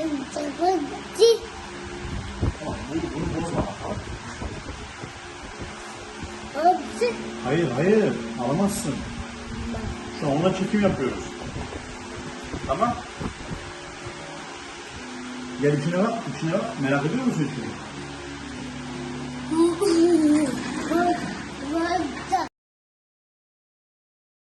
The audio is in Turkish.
Cıvıcı. Tamam. Hayır, hayır. Alamazsın. Şu an ona çekim yapıyoruz. Tamam. Gel içine bak, içine bak. Merak ediyor musun içini?